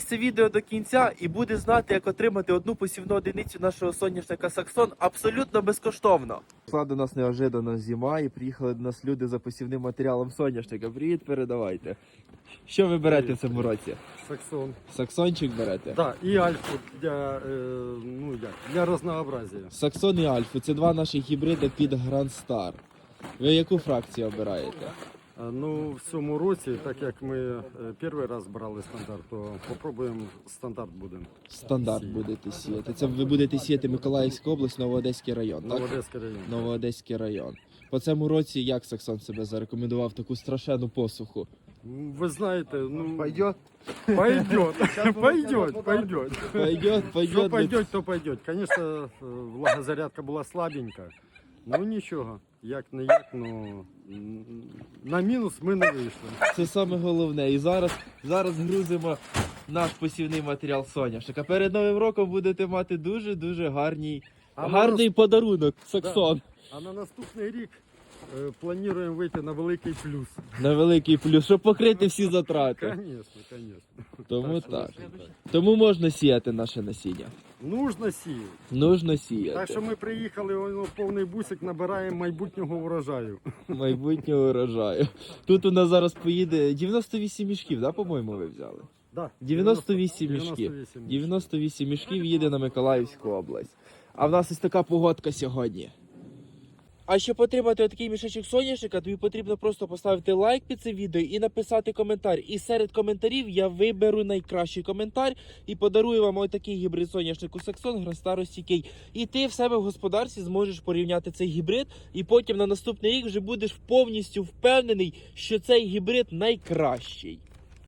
це відео до кінця і буде знати, як отримати одну посівну одиницю нашого соняшника Саксон абсолютно безкоштовно. Прийшла до нас неожиданно зима і приїхали до нас люди за посівним матеріалом соняшника. Привіт, передавайте. Що ви берете в цьому році? Саксон. Саксончик берете? Да, і альфу для, е, ну, як, для разнообразия. Саксон і Альфу це два наші гібриди під Grand Star. Ви яку фракцію обираєте? Ну, в цьому році, так як ми е, перший раз брали стандарт, то попробуємо стандарт будемо. Стандарт Сіяти. будете сіяти. Це ви будете сіяти Миколаївська область, Новоодеський район, так? Новодеський район. Новоодеський район. По цьому році як Саксон себе зарекомендував таку страшенну посуху? Ну, Ви знаєте, ну, Пойдет. пойдет, пойдет, пойдет. Пойдет, Що пойдет. пойдет, то пойдет. Звісно, е, влагозарядка була слабенька. Ну нічого, як не як, ну на мінус ми не вийшли. Це саме головне. І зараз, зараз грузимо наш посівний матеріал соняшника. Перед новим роком будете мати дуже дуже гарний, А на гарний подарунок. Саксон. А на наступний рік плануємо вийти на великий плюс. На великий плюс, щоб покрити всі затрати. Звісно, звісно. Тому так. Тому можна сіяти наше насіння. Нужно сіяти. Нужно Так сіяти. що ми приїхали, воно повний бусик набираємо майбутнього урожаю. Майбутнього урожаю. Тут у нас зараз поїде 98 мішків, да, по-моєму, ви взяли? Да, 98 мішків. 98 98 мішків їде на Миколаївську область. А в нас ось така погодка сьогодні. А щоб отримати такий мішечок соняшника, тобі потрібно просто поставити лайк під це відео і написати коментар. І серед коментарів я виберу найкращий коментар і подарую вам отакий гібрид соняшнику Саксон Грастаростійкий. І ти в себе в господарстві зможеш порівняти цей гібрид, і потім на наступний рік вже будеш повністю впевнений, що цей гібрид найкращий.